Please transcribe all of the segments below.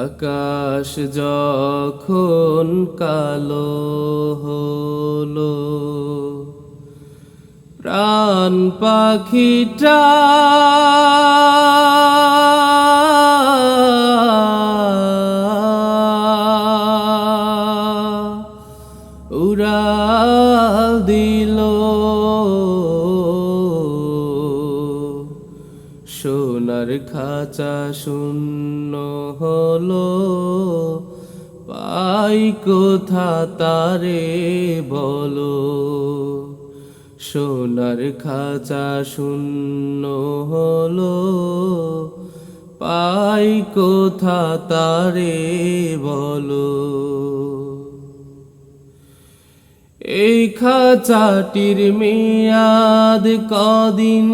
আকাশ যখন কালো হলো প্রাণ পাখিটা সোনার খাঁচা শূন্য হলো, পাই কোথা তারে বলো? সোনার খাঁচা শূন্য হলো, পাই কোথা তারে বলো? এই খাঁচাটির মেয়াদ কদিন?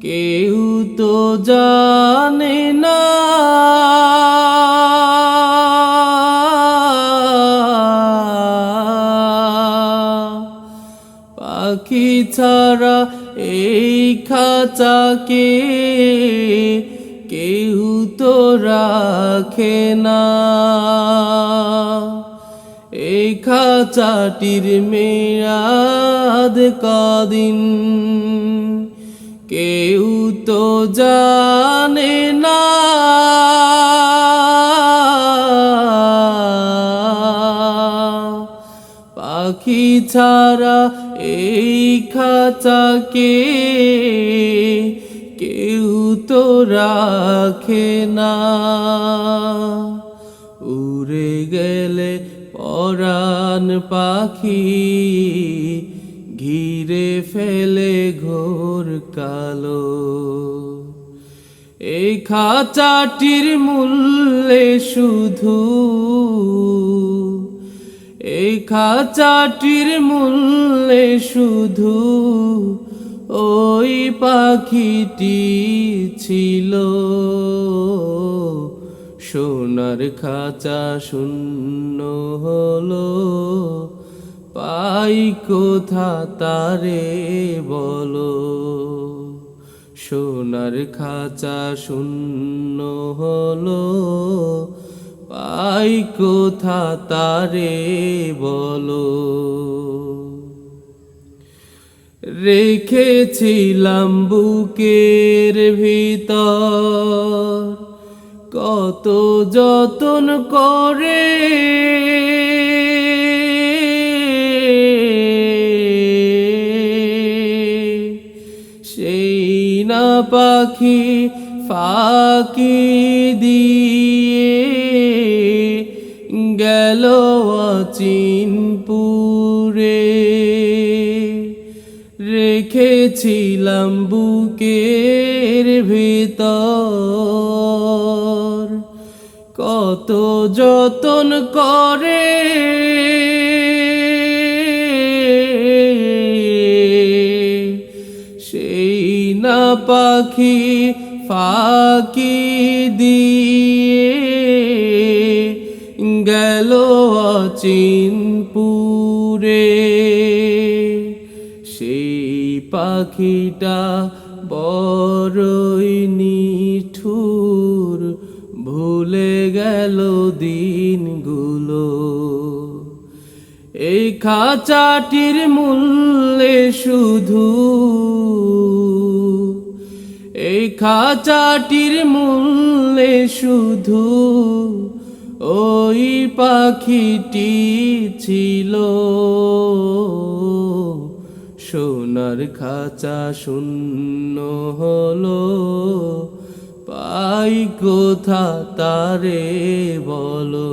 কেউ তো জানে না। পাখি ছাড়া এই খাঁচাকে কেউ তো রাখে না। এই খাঁচাটির মেয়াদ কদিন? তো জানে না। পাখি ছাড়া এই খাঁচাকে কেউ তো রাখে না। উড়ে গেলে পরাণ পাখি ঘিরে ফেলে ঘোর কালো। এই খাঁচাটির মূল্যে শুধু এই খাঁচাটির মূল্যে শুধু ওই পাখিটি ছিল। সোনার খাঁচা শূন্য হলো পাই কোথা তারে বলো? সোনার খাঁচা শূন্য হলো। পাই কোথা তারে বলো? রেখেছিলাম বুকের ভিতর। কত যতন করে পাখি ফাঁকি দিয়ে গেল চিনপুরে রেখেছিলাম বুকের ভিতর। কত যতন করে সেই না পাখি ফাঁকি দিয়ে গেল চিনপুরে সেই পাখিটা বড়ই নিঠুর। এই খাঁচাটির মূল্যে শুধু এই খাঁচাটির মূল্যে শুধু ওই পাখিটি ছিল। সোনার খাঁচা শূন্য হলো, পাই কোথা তারে বলো?